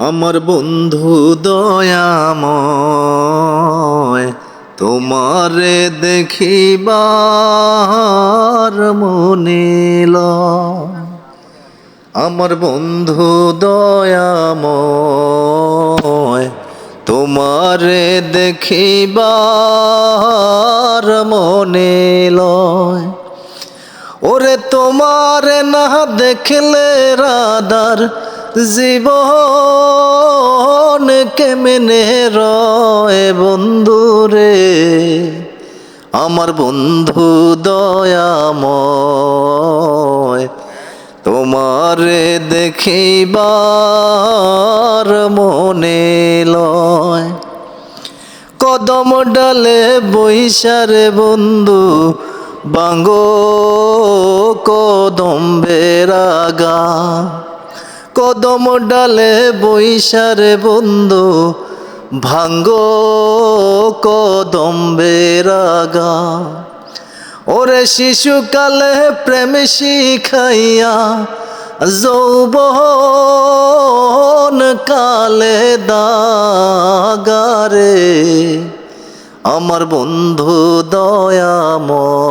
আমার বন্ধু দয়াময়, তোমারে দেখিবার মনিল আমার বন্ধু দয়াময়, তোমারে দেখিবার মনে লয় ওরে তোমার না দেখলে রাদার জীবন কেমনে রয় বন্ধুরে আমার বন্ধু দয়াময়, তোমারে দেখিবার মনে লয়। কদম ডালে বৈশারে বন্ধু বাঙ্গো কদম বেরাগা কদম ডালে বৈশারে বন্ধু, ভাঙ্গ কদম বেরাগা ওরে শিশুকালে প্রেম শিখাইয়া যৌবন কালে দাগারে। আমার বন্ধু দয়াময়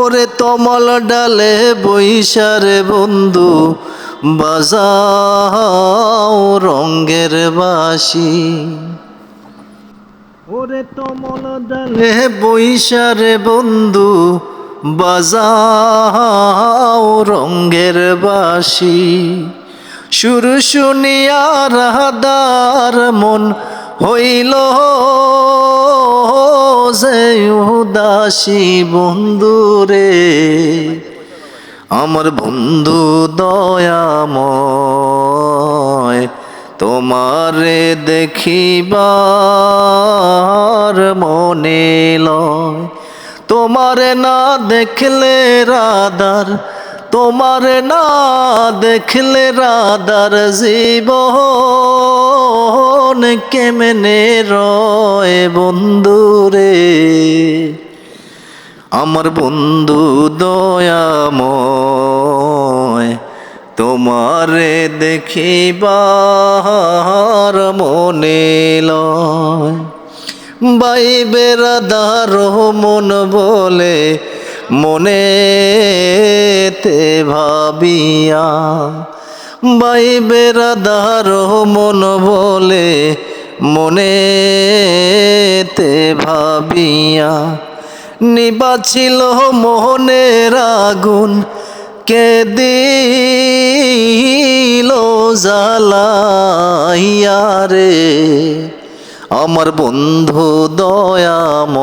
ওরে তমল ডালে বৈশারে বন্ধু, বাজাও রঙ্গের বাসি ওরে তমল ডালে বৈশারে বন্ধু, বাজাও রঙ্গের বাসি সুর শুনিয়া রাধার মন হইল উদাসী বন্ধুরে আমার বন্ধু দয়াময় তোমারে দেখিবার মনে লয়। তোমারে না দেখলে রাদার তোমারে না দেখলে রাদার জীবন কেমনে রয় বন্ধুরে আমার বন্ধু দয়াময়, তোমারে দেখিবার মনে লয়। বাই বেড়াদার মন বলে মনেতে ভাবিয়া, বাই বেড়াদার মন বলে মনেতে ভাবিয়া নিবাছিল মোহনের আগুন, কে দিল জ্বালাইয়া রে? আমার বন্ধু দয়াময়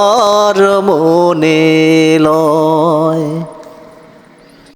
দেখিবার মনে লয়।